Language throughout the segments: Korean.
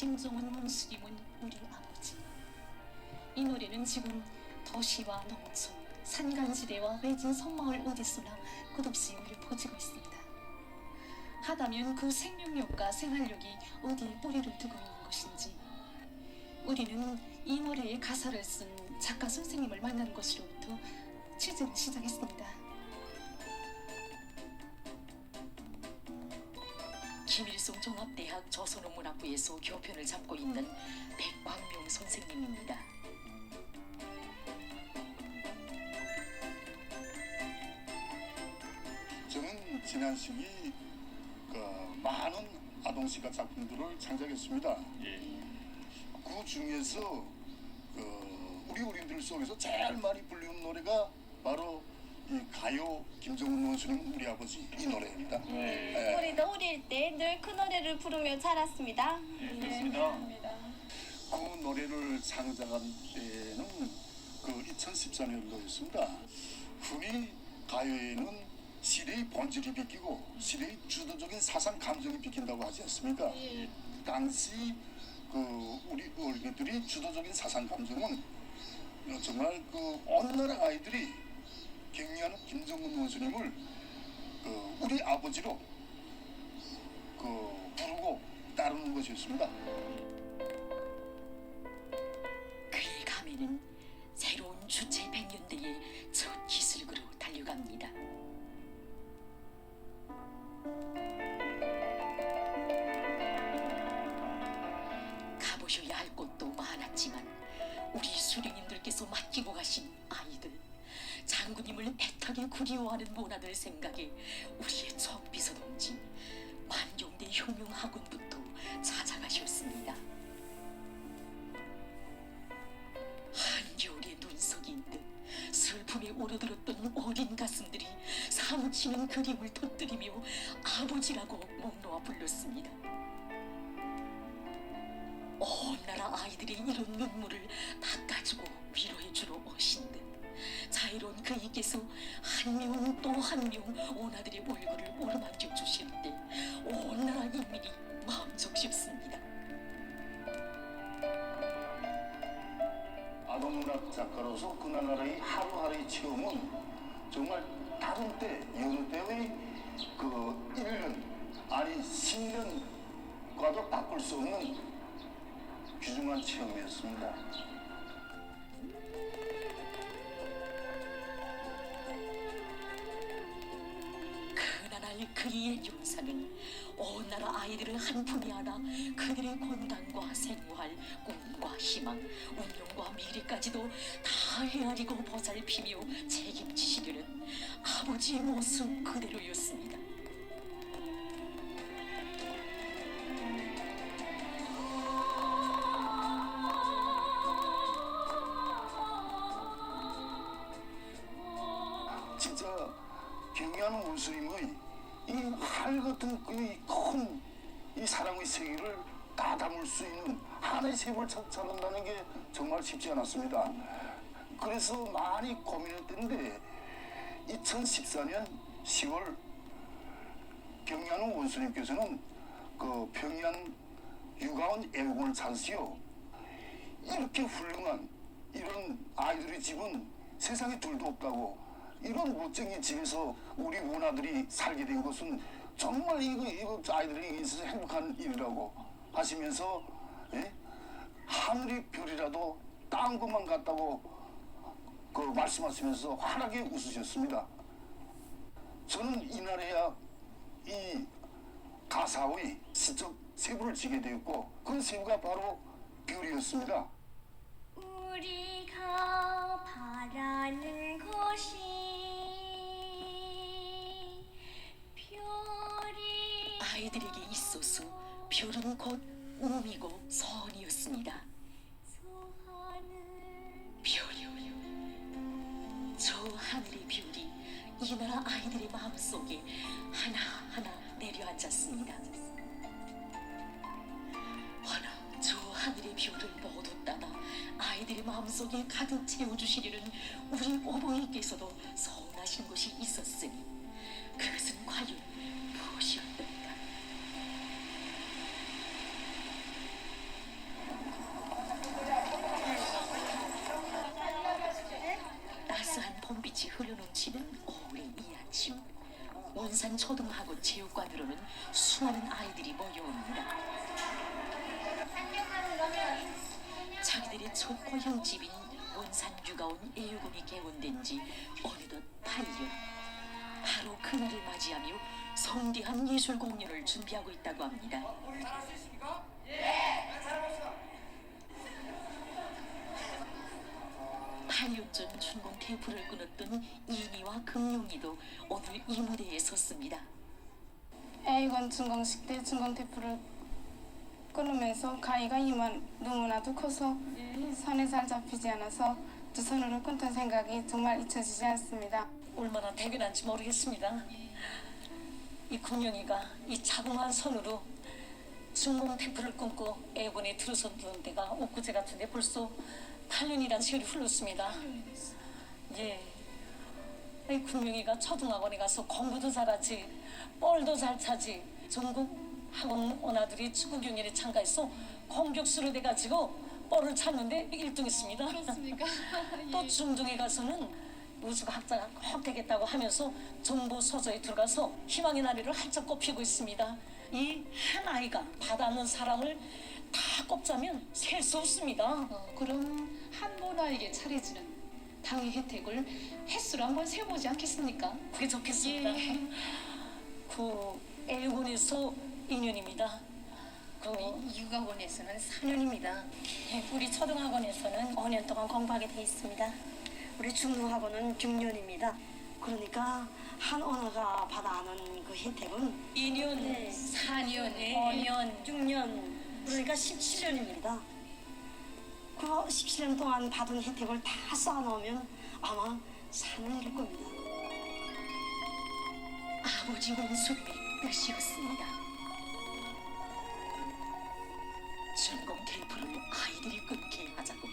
김정은 문수님은 우리 아버지. 이 노래는 지금 도시와 농촌, 산간지대와 외진 섬마을 어디서나 끝없이 우리를 퍼지고 있습니다. 하다면 그 생명력과 생활력이 어디에 뿌리를 두고 있는 것인지 우리는 이 노래의 가사를 쓴 작가 선생님을 만나는 것으로부터 취재를 시작했습니다. 김일성 종합대학 조선어문학부에서 교편을 잡고 있는 백광명 선생님입니다. 저는 지난 시기 그 많은 아동시가 작품들을 창작했습니다. 그 중에서 그 우리 어린들 속에서 제일 많이 불리는 노래가 바로 이 가요 김정은 원수님 우리 아버지 이 노래입니다. 예. 우리도 어릴 때 늘 그 노래를 부르며 자랐습니다. 그 노래를 창작한 때는 그 2014년도였습니다. 흔히 가요에는 시대의 본질이 비끼고 시대의 주도적인 사상 감정이 비낀다고 하지 않습니까? 당시 그 우리 어린이들이 주도적인 사상 감정은 정말 그 어느 나라 아이들이 경리하는 김정은 원수님을 그 우리 아버지로 그 부르고 따르는 것이었습니다. 애타게 그리워하는 모나들 생각에 우리의 첫 비서 동지 만경대 혁명학원부터 찾아가셨습니다. 한겨울의 눈속인 듯 슬픔에 오르들었던 어린 가슴들이 사무치는 그림을 터뜨리며 아버지라고 목 놓아 불렀습니다. 온 나라 아이들의 이런 눈물을 닦아주고 위로해주러 오신 듯 자유로운 그이께서 한 명 또 한 명 오나들의 얼굴을 오르만져 때온 나라 인민이 마음 적셨습니다. 아동문학 작가로서 그 나라의 하루하루의 체험은 정말 다른 때, 때의 그 1년, 아니 10년과도 바꿀 수 없는 귀중한 체험이었습니다. 그이의 용사는 온 나라 아이들을 한 품에 안아 그들의 건강과 생활, 꿈과 희망, 운명과 미래까지도 다 헤아리고 보살피며 책임지시려는 아버지의 모습 그대로였습니다. 하늘 같은 이큰이 사랑의 세계를 다 담을 수 있는 하나의 세계를 찾- 찾는다는 게 정말 쉽지 않았습니다. 그래서 많이 고민했는데 2014년 10월 경의하는 원수님께서는 그 평양 유가원 애국원을 찾으시오. 이렇게 훌륭한 이런 아이들의 집은 세상에 둘도 없다고 이런 멋쟁이 집에서 우리 문화들이 살게 된 것은 정말 이거 이거 아이들에게 있어서 행복한 일이라고 하시면서 예? 하늘의 별이라도 딴 것만 같다고 그 말씀하시면서 환하게 웃으셨습니다. 저는 이날에야 이 가사의 시적 세부를 지게 되었고 그 세부가 바로 별이었습니다. 우리가 바라는 아이들에게 있어서 별은 곧 꿈이고 선이었습니다. 별이요. 저 하늘의 별이 이 나라 아이들의 마음속에 하나하나 내려앉았습니다. 허나 저 하늘의 별을 모두 따다 아이들의 마음속에 가득 채워주시려는 우리 어머니께서도 서운하신 것이 있었으니 그것은 과연 씨는 오후에 이 아침 원산 초등하고 체육관으로는 수많은 아이들이 모여옵니다. 자기들이 초코형 집인 원산주가 온 애유군이 개원된 지 어느덧 8년. 바로 그날을 맞이하며 성대한 예술 공연을 준비하고 있다고 합니다. 어, 잘할 수 있습니까? 예! 8년 전 춘공 테이프를 끊었던 이니와 금용이도 오늘 이 무대에 섰습니다. A관 준공식 때 준공 테이프를 끊으면서 가위가 이만 너무나도 커서 손에 잘 잡히지 않아서 두 손으로 끊던 생각이 정말 잊혀지지 않습니다. 얼마나 대견한지 모르겠습니다. 이 금영이가 이 자그마한 손으로 중공 테이프를 끊고 애본에 들어섰던 데가 엊그제 같은데 벌써 8년이란 세월이 흘렀습니다. 예. 이 금영이가 초등학원에 가서 공부도 잘하지, 볼도 잘 차지, 전국 학원 원아들이 축구 경연에 참가해서 공격수로 돼가지고 볼을 찼는데 1등했습니다. 그렇습니까? 또 중등에 가서는 우주과학자가 꼭 되겠다고 하면서 정보 서저에 들어가서 희망의 나래를 활짝 꼽히고 있습니다. 이 한 아이가 받아는 사랑을 다 꼽자면 셀 수 없습니다. 어, 그럼 한 모나에게 차려지는 당의 혜택을 횟수로 한번 세워보지 않겠습니까? 그게 좋겠습니다. 예. 그 애군에서 2년입니다. 그 육아원에서는 4년입니다. 예, 우리 초등학원에서는 5년 동안 공부하게 돼 있습니다. 우리 중등학원은 6년입니다. 그러니까 한 언어가 받아하는 그 혜택은 2년, 네. 4년, 네. 5년, 6년, 그러니까 17년입니다. 그 17년 동안 받은 혜택을 다 쌓아놓으면 아마 4년일 겁니다. 아버지 원수의 뜻이었습니다. 전공 테이프를 아이들이 끊게 하자고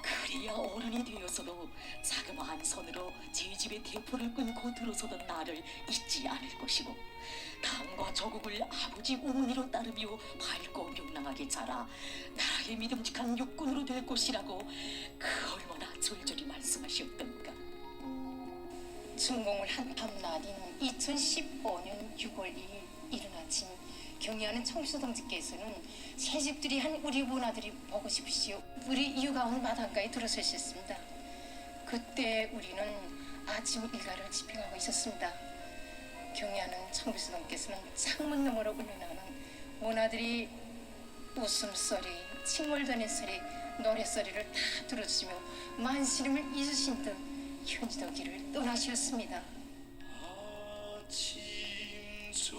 그래야 어른이 되어 서도 자그마한 손으로 제 집에 테이프를 끊고 들어서던 나를 잊지 않을 것이고 당과 조국을 아버지 우문으로 따르며 밝고 명랑하게 자라 나라의 믿음직한 육군으로 될 것이라고 그 얼마나 절절히 말씀하셨던가 준공을 한 밤낮인 2015년 6월 2일 이른 아침 경의하는 청소동지께서는 새집들이 한 우리 문화들이 보고 싶으시오 우리 육아원 마당가에 들어서셨습니다. 그때 우리는 아침 일가를 집행하고 있었습니다. 경의하는 청소동께서는 창문 너머로 울려나는 문화들이 웃음소리, 칭얼거리는 소리, 노래소리를 다 들어주시며 만시름을 잊으신 듯 현지도 길을 떠나셨습니다. 아침 저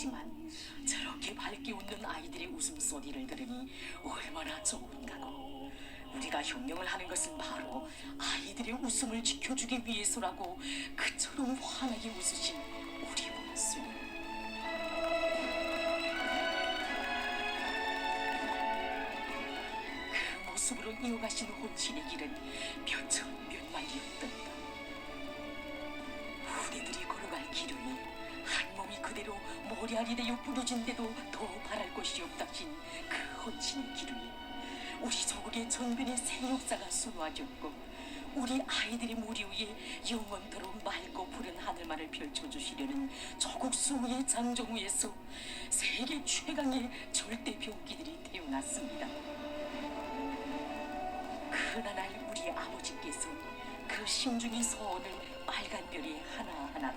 하였지만 저렇게 밝게 웃는 아이들의 웃음소리를 들으니 얼마나 좋은가고. 우리가 혁명을 하는 것은 바로 아이들의 웃음을 지켜주기 위해서라고 그처럼 환하게 웃으신 우리 원수님 그 모습으로 이어가신 혼신의 길은 몇천 몇 마리였던 모래알이 되어 부러진데도 더 바랄 것이 없다신 그 헌신의 길 위에 우리 조국의 전변의 새 역사가 수놓아졌고 우리 아이들의 무리 위에 영원토록 맑고 푸른 하늘만을 펼쳐주시려는 조국 수호의 장정 위에서 세계 최강의 절대 병기들이 태어났습니다. 그나날 우리 아버지께서 그 심중의 소원을 빨간 별이 하나하나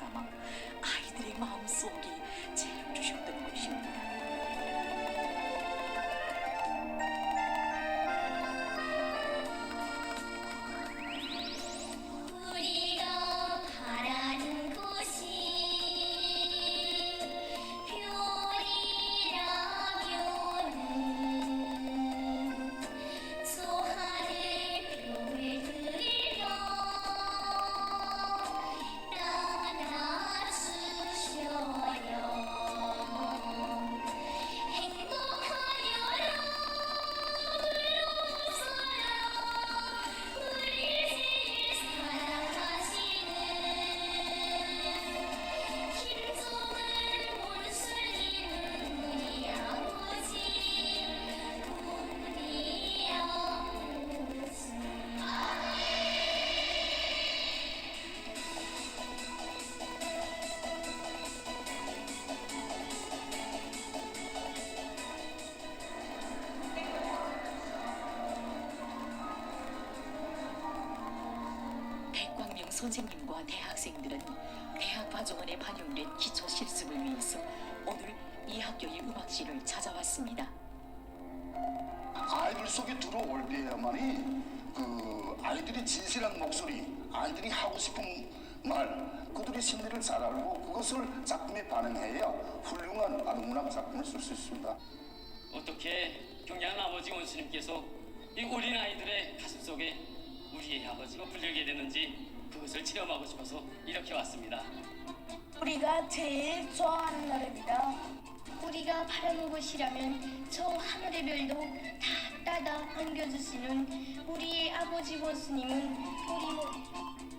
선생님과 대학생들은 대학 과정안에 반영된 기초 실습을 위해서 오늘 이 학교의 음악실을 찾아왔습니다. 아이들 속에 들어올 때야만이 그 아이들이 진실한 목소리, 아이들이 하고 싶은 말, 그들의 심리를 잘 알고 그것을 작품에 반영해야 훌륭한 아동문학 작품을 쓸 수 있습니다. 어떻게 경양 아버지 원수님께서 이 어린 아이들의 가슴 속에 우리의 아버지가 불리게 되는지 그 것을 체험하고 싶어서 이렇게 왔습니다. 우리가 제일 좋아하는 노래입니다. 우리가 바라는 곳이라면 저 하늘의 별도 다 따다 안겨주시는 우리의 아버지 원수님은 우리 모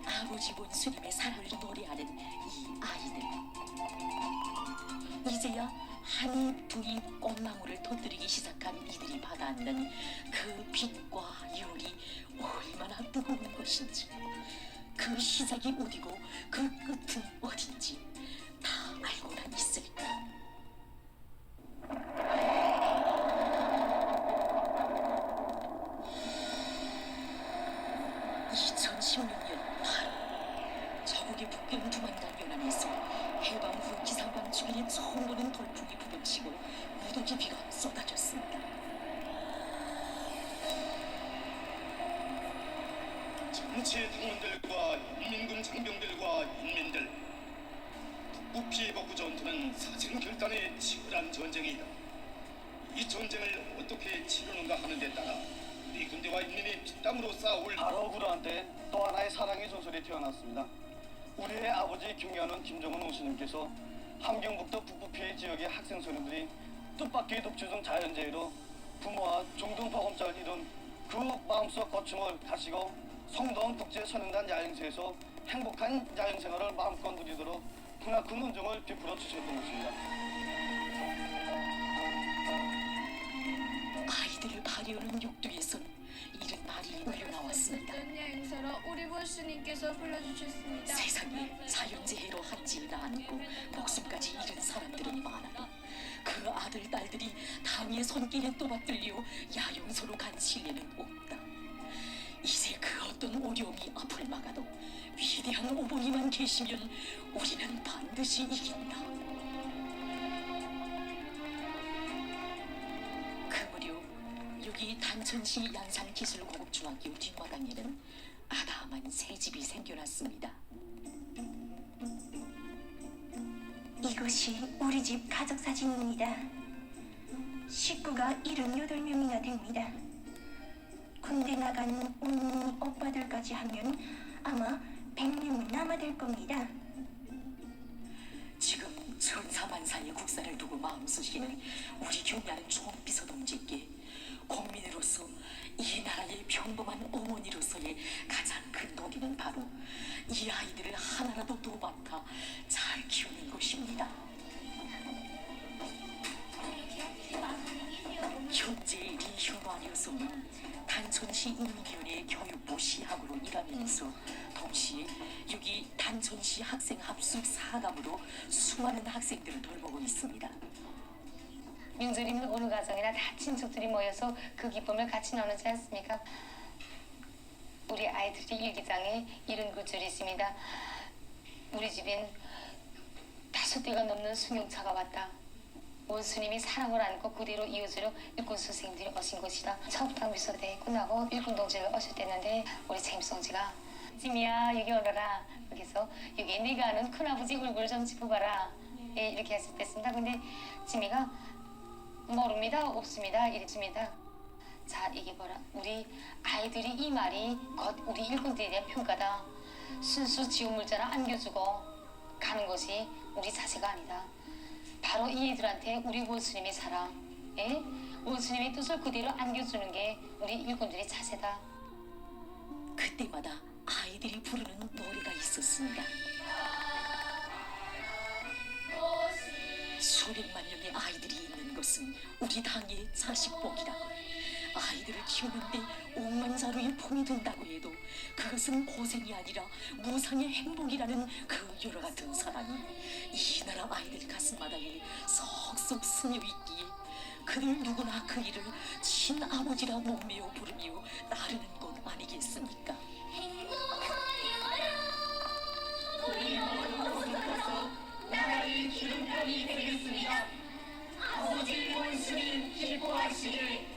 아버지 원수님의 사랑을 노래하는 이 아이들. 이제야 한이 둘이 꽃망울을 터뜨리기 시작한 이들이 받아안는 그 빛과 열이 얼마나 뜨거운 것인지 그 시작이 어디고 그 끝은 어딘지 다 알고는 있을까 인민이 피땀으로 싸울 바로 그러한때 또 하나의 사랑의 전설이 태어났습니다. 우리의 아버지 경의하는 김정은 원수님께서 함경북도 북부 피해 지역의 학생 소년들이 뜻밖의 독주 중 자연재해로 부모와 종등보험자를 잃은 그 마음속 고충을 가시고 성도원 북제 선행단 야영소에서 행복한 야영 생활을 마음껏 누리도록 크나큰 은정을 베풀어 주셨던 것입니다. 아이들을 발휘하는 육두에선 이런 말이 흘러나왔습니다. 여행사로 우리 원수님께서 불러주셨습니다. 세상에 자연재해로 한지는 않고 목숨까지 잃은 사람들은 많아도 그 아들 딸들이 당의 손길에 또 받들려 야영소로 간 신뢰는 없다. 이제 그 어떤 어려움이 앞을 막아도 위대한 어머니만 계시면 우리는 반드시 이긴다. 단천시 양산기술고급중학교 뒷마당에는 아담한 새 집이 생겨났습니다. 이것이 우리 집 가족 사진입니다. 식구가 78명이나 됩니다. 군대 나간 언니, 오빠들까지 하면 아마 100명은 남아될 겁니다. 지금 천사만사의 국사를 두고 마음쓰시는 우리 경야는 총비서 동지께 국민 으로서 이 나라의 평범한 어머니로서의 가장 큰 도리는 바로 이 아이들을 하나라도 더 맡아 잘 키우는 것입니다. 현재 리현화 여성은 단천시 인민위원회 교육부 시학으로 일하면서 동시에 여기 단천시 학생 합숙 사감으로 수많은 학생들을 돌보고 있습니다. 있는 어느 가정이나 다 친척들이 모여서 그 기쁨을 같이 나누지 않습니까? 우리 아이들이 일기장에 이런 글줄이 있습니다. 우리 집엔 다섯 대가 넘는 승용차가 왔다. 원수님이 사랑을 안고 그대로 이어주려 일꾼 선생님들이 오신 것이다. 차업당 미소대 끝나고 일꾼 동지를 오셨댔는데 우리 책임성지가 지미야 여기 오너라. 그래서 여기 네가 아는 큰아버지 얼굴 좀 짚어봐라. 예, 이렇게 했습니다. 근데 지미가 모릅니다. 없습니다. 이랬습니다. 자, 이게 뭐라? 우리 아이들이 이 말이 곧 우리 일꾼들에 대한 평가다. 순수 지운 물자나 안겨주고 가는 것이 우리 자세가 아니다. 바로 이 애들한테 우리 원수님의 사랑, 예? 원수님의 뜻을 그대로 안겨주는 게 우리 일꾼들의 자세다. 그때마다 아이들이 부르는 노래가 있었습니다. 수백만 명의 아이들이 있는 것은 우리 당의 자식복이라고. 아이들을 키우는데 억만자루의 품이 든다고 해도 그것은 고생이 아니라 무상의 행복이라는 그 여러 같은 사랑이 이 나라 아이들 가슴마다에 쏙쏙 스며 있기에 그들 누구나 그 일을 친아버지라 목매어 부르며 따르는 것 아니겠습니까? 행복하여라 나라의 기름병이 되겠습니다. 아버지 원수님 기뻐하시길.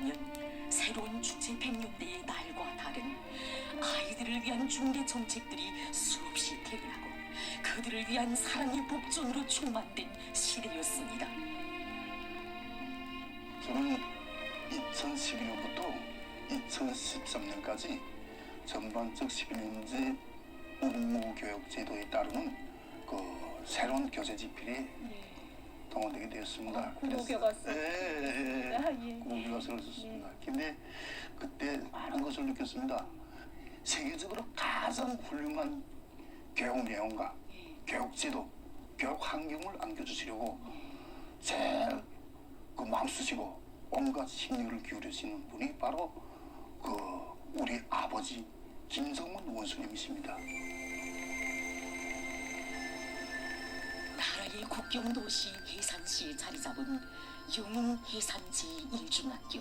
보면 새로운 축제 106대의 날과 다른 아이들을 위한 중대 정책들이 수없이 태어나고 그들을 위한 사랑의 복전으로 충만된 시대였습니다. 저는 2011년부터 2013년까지 전반적 11년제 의무교육 제도에 따르는 그 새로운 교재 집필에 동원되게 되었습니다. 국어교과서. 예, 예, 예. 아, 예. 국어교과서를 썼습니다. 근데 그때 많은 것을 느꼈습니다. 세계적으로 가장 훌륭한 교육 내용과 교육 제도, 교육 환경을 안겨주시려고 제일 그 마음 쓰시고 온갖 심력을 기울이시는 분이 바로 그 우리 아버지 김성문 원수님이십니다. 나라의 국경 도시 해상시에 자리 잡은 영웅 해상제 1중학교.